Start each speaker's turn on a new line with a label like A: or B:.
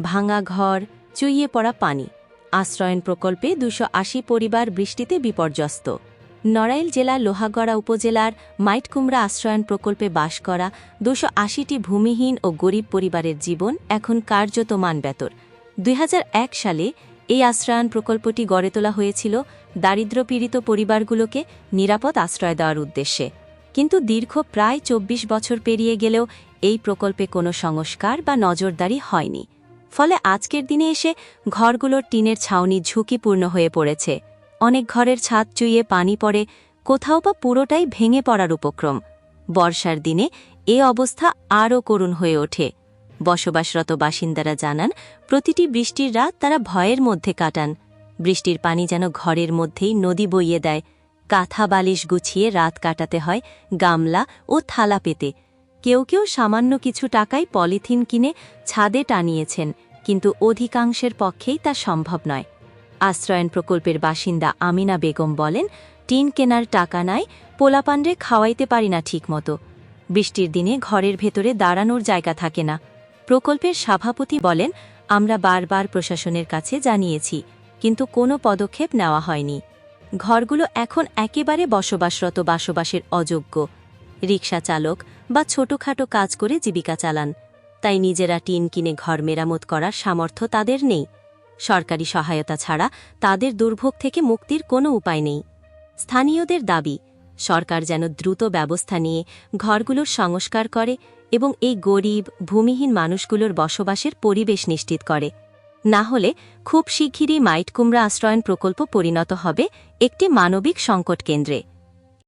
A: ভাঙা ঘর, চুইয়ে পড়া পানি। আশ্রয়ন প্রকল্পে দুশো পরিবার বৃষ্টিতে বিপর্যস্ত। নড়াইল জেলার লোহাগড়া উপজেলার মাইটকুমড়া আশ্রয়ন প্রকল্পে বাস করা দুশো আশিটি ভূমিহীন ও গরিব পরিবারের জীবন এখন কার্যত মানবেতর দুই সালে এই আশ্রয়ন প্রকল্পটি গড়ে তোলা হয়েছিল দারিদ্র্যপীড়িত পরিবারগুলোকে নিরাপদ আশ্রয় দেওয়ার উদ্দেশ্যে। কিন্তু দীর্ঘ প্রায় চব্বিশ বছর পেরিয়ে গেলেও এই প্রকল্পে কোনো সংস্কার বা নজরদারি হয়নি। ফলে আজকের দিনে এসে ঘরগুলোর টিনের ছাউনি ঝুঁকিপূর্ণ হয়ে পড়েছে। অনেক ঘরের ছাদ চুইয়ে পানি পড়ে, কোথাও বা পুরোটাই ভেঙে পড়ার উপক্রম। বর্ষার দিনে এ অবস্থা আরও করুণ হয়ে ওঠে। বসবাসরত বাসিন্দারা জানান, প্রতিটি বৃষ্টির রাত তারা ভয়ের মধ্যে কাটান। বৃষ্টির পানি যেন ঘরের মধ্যেই নদী বইয়ে দেয়। কাঁথা বালিশ গুছিয়ে রাত কাটাতে হয়, গামলা ও থালা পেতে। কেউ কেউ সামান্য কিছু টাকায় পলিথিন কিনে ছাদে টানিয়েছেন, কিন্তু অধিকাংশের পক্ষেই তা সম্ভব নয়। আশ্রয়ন প্রকল্পের বাসিন্দা আমিনা বেগম বলেন, টিন কেনার টাকা নাই পোলাপান্ডে খাওয়াইতে পারি না ঠিকমতো। বৃষ্টির দিনে ঘরের ভেতরে দাঁড়ানোর জায়গা থাকে না। প্রকল্পের সভাপতি বলেন, আমরা বারবার প্রশাসনের কাছে জানিয়েছি, কিন্তু কোনো পদক্ষেপ নেওয়া হয়নি। ঘরগুলো এখন একেবারে বসবাসরত বাসবাসের অযোগ্য। রিকশা চালক বা ছোটখাটো কাজ করে জীবিকা চালান। তাই নিজেরা টিন কিনে ঘর মেরামত করার সামর্থ্য তাদের নেই। সরকারি সহায়তা ছাড়া তাদের দুর্ভোগ থেকে মুক্তির কোনো উপায় নেই। স্থানীয়দের দাবি, সরকার যেন দ্রুত ব্যবস্থা নিয়ে ঘরগুলোর সংস্কার করে এবং এই গরিব, ভূমিহীন মানুষগুলোর বসবাসের পরিবেশ নিশ্চিত করে। না হলে খুব শিগগিরই মাইটকুমড়া আশ্রয়ন প্রকল্প পরিণত হবে একটি মানবিক সংকট কেন্দ্রে।